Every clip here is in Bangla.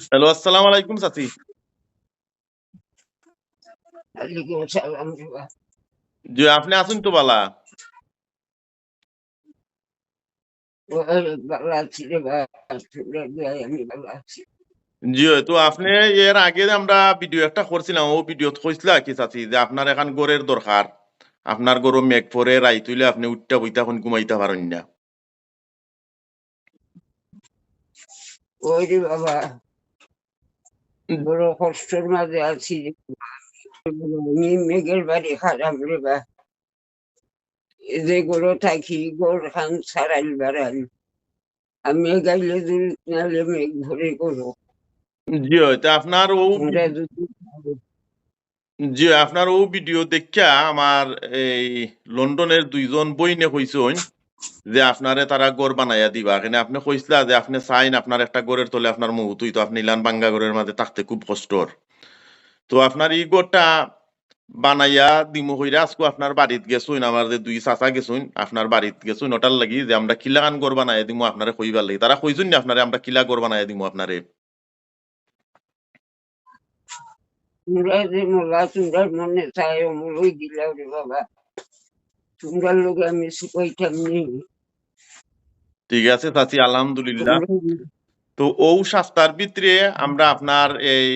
হ্যালো আসসালাম আলাইকুম চাচি। বাবা। জি আপনি আছেন তো বালা। জি তো আপনি এর আগে আমরা ভিডিও একটা করছিলাম ও ভিডিও কইছিলা কি চাচি যে আপনার এখন গড়ের দরকার। আপনার গরু মেঘ পরে রাই তুইলে আপনি উঠটা বইতা এখন ঘুমাইতে পারেন না। ওই বাবা। বড় কষ্টের মাঝে আছি। মেঘের বাড়ি খারাপ রে বা। এই যে গরু থাকি খান সারাইল আমি গাইলে দূর নালে মেঘ ভরে করো জি তো আপনার ও জি আপনার ও ভিডিও দেখা আমার এই লন্ডনের দুইজন বইনে কইছেন যে আপনারে তারা গড় বানাইয়া দিবা। এখানে আপনি কইছিলা যে আপনি চাইন আপনার একটা গড়ের তলে আপনার মুহুতুই তো আপনি ইলান বাঙ্গা গড়ের মাঝে থাকতে খুব কষ্টর। তো আপনার এই গড়টা বানাইয়া দিমু হইরা আজকে আপনার বাড়িত গেছুন আমার যে দুই চাচা গেছুন আপনার বাড়িত গেছুন ওটার লাগি যে আমরা কিলা গান গড় বানাইয়া দিমু আপনারে কইবার লাগি। তারা কইছুন না আপনারে আমরা কিলা গড় বানাইয়া দিমু আপনারে। তোমরা যে মোলা তোমরা মনে চাই অমলই দিলাও রে বাবা। তোমরা লোক আমি নি ঠিক আছে আলহামদুলিল্লাহ। তো ও সপ্তাহের ভিতরে আমরা আপনার এই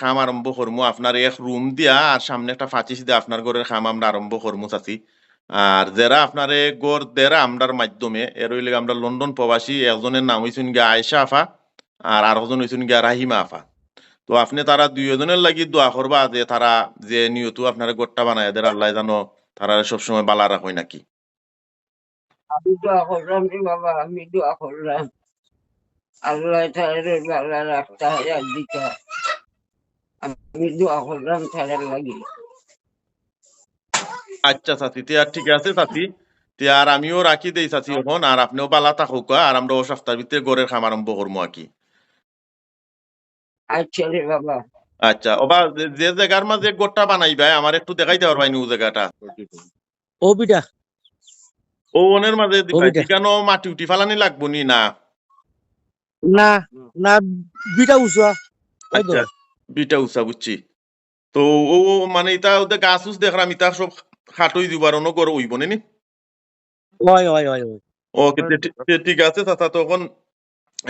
খাম আরম্ভ করব আপনার এক রুম দিয়া, আর সামনে একটা ফাঁচিস আপনার খাম আমরা আরম্ভ করব চাচি। আর যারা আপনার দেরা আমরার মাধ্যমে, এর আমরা লন্ডন প্রবাসী, একজনের নাম হইছেন গিয়া আয়েশা আফা, আর আরেকজন হইছেন গিয়া রাহিমা আফা। তো আপনি তারা দুই দুইজনের লাগি দোয়া করবা যে তারা যে নিয়ত আপনার গড়টা বানায় এদের আল্লাহ জানো তারা সবসময় বালা রাখই নাকি? আমি দোয়া করলাম রে বাবা আমি দোয়া করলাম। আল্লাহ ভালো রাখতে হয় আর দিতে হয়। আমি দোয়া করলাম তাদের লাগি। আচ্ছা চাচি তে আর ঠিক আছে চাচি। তে আর আমিও রাখি দেই চাচি এখন আর আপনিও বালা থাকুক আর আমরা ও সপ্তাহের ভিতরে গড়ের খাম আরম্ভ করব আর কি। আচ্ছা রে বাবা। আচ্ছা ওবা যে- জায়গার মাঝে গোটটা বানাইবা আমার একটু দেখাইতে পারবাই নি ও জায়গাটা ও বিটা ও ওনের মাঝে কেন মাটি উঠি ফালানি লাগবো নি? না। না না বিটা ওই আচ্ছা বিটা উচা বুঝছি তো ও মানে ইটা ওদের গাছ উচ দেখলাম ইটা সব খাটই দিবার অন্য গড় উইব নি ওই ওই ওই ওই ওকে তে- তে- ঠিক আছে চাচা তখন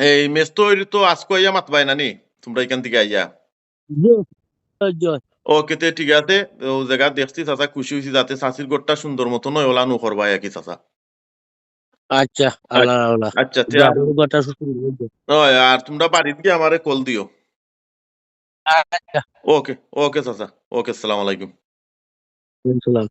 এই মেস্তো তো আজকে আইয়া মাতবাই না নি? তোমরা এখান থেকে আইয়া। জয় ওকে তে ঠিক আছে। ও জায়গা দেখছি চাচা খুশি হয়েছি যাতে চাষির গোটটা সুন্দর মতো নয় ওলা নো করবা কি চাচা। আচ্ছা আল্লাহ আল্লাহ। আচ্ছা তে আর- জাদুঘরটা শুরু ওই, আর তোমরা বাড়িতে গিয়ে আমারে কল দিও। আচ্ছা। ওকে ওকে চাচা। ওকে আসসালামু আলাইকুম। সালাম।